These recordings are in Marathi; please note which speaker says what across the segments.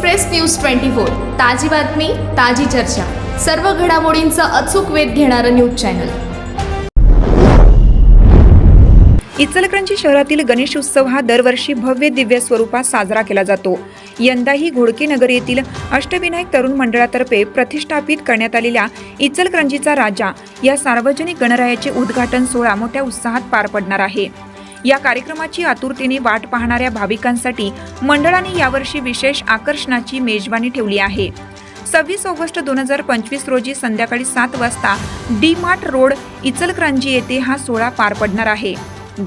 Speaker 1: एक्सप्रेस न्यूज ट्वेंटी फोर ताजी बातमी ताजी चर्चा. सर्व घडामोडींचा अचूक वेध घेणारं न्यूज चॅनल.
Speaker 2: इचलकरंजी शहरातील गणेश उत्सव हा दरवर्षी भव्य दिव्य स्वरूपात साजरा केला जातो. यंदाही घोडके नगर येथील अष्टविनायक तरुण मंडळातर्फे प्रतिष्ठापित करण्यात आलेल्या इचलकरंजीचा राजा या सार्वजनिक गणरायाचे उद्घाटन सोहळा मोठ्या उत्साहात पार पडणार आहे. या कार्यक्रमाची आतुरतेने वाट पाहणाऱ्या भाविकांसाठी मंडळाने यावर्षी विशेष आकर्षणाची मेजवानी ठेवली आहे. सव्वीस ऑगस्ट दोन हजार पंचवीस रोजी संध्याकाळी सात वाजता डी मार्ट रोड इचलकरंजी येथे हा सोहळा पार पडणार आहे.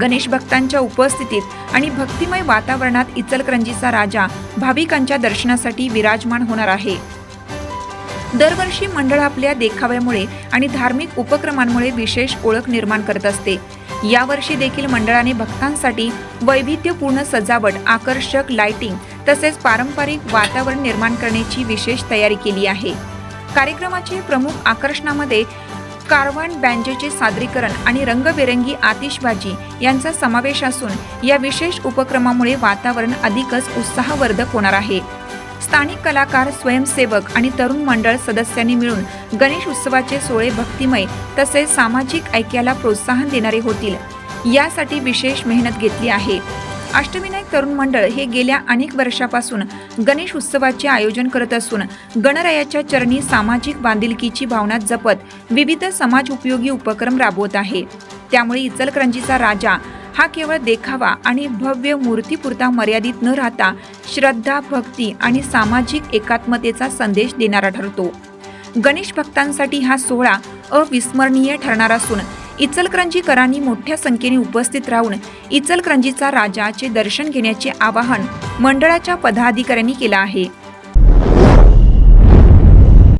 Speaker 2: गणेश भक्तांच्या उपस्थितीत आणि भक्तिमय वातावरणात इचलकरंजीचा राजा भाविकांच्या दर्शनासाठी विराजमान होणार आहे. दरवर्षी मंडळ आपल्या देखाव्यामुळे आणि धार्मिक उपक्रमांमुळे विशेष ओळख निर्माण करत असते. यावर्षी देखील मंडळाने भक्तांसाठी वैविध्यपूर्ण सजावट आकर्षक लाइटिंग तसेच पारंपरिक वातावरण निर्माण करण्याची विशेष तयारी केली आहे. कार्यक्रमाचे प्रमुख आकर्षणामध्ये कारवान बँजेचे सादरीकरण आणि रंगबेरंगी आतिषबाजी यांचा समावेश असून या विशेष उपक्रमामुळे वातावरण अधिकच उत्साहवर्धक होणार आहे. स्थानिक कलाकार स्वयंसेवक आणि तरुण मंडळ सदस्यांनी मिळून गणेश उत्सवाचे सोहळे भक्तिमय तसेच सामाजिक ऐक्याला प्रोत्साहन देणारे होतील. यासाठी विशेष मेहनत घेतली आहे. अष्टविनायक तरुण मंडळ हे गेल्या अनेक वर्षापासून गणेश उत्सवाचे आयोजन करत असून गणरायाच्या चरणी सामाजिक बांधिलकीची भावना जपत विविध समाज उपयोगी उपक्रम राबवत आहे. त्यामुळे इचलकरंजीचा राजा हा केवळ देखावा आणि भव्य मूर्तीपुरता मर्यादित न राहता श्रद्धा भक्ती आणि सामाजिक एकात्मतेचा संदेश देणारा ठरतो. गणेश भक्तांसाठी हा सोहळा अविस्मरणीय ठरणार असून इचलकरंजीकरांनी मोठ्या संख्येने उपस्थित राहून इचलकरंजीचा राजाचे दर्शन घेण्याचे आवाहन मंडळाच्या पदाधिकाऱ्यांनी केलं आहे.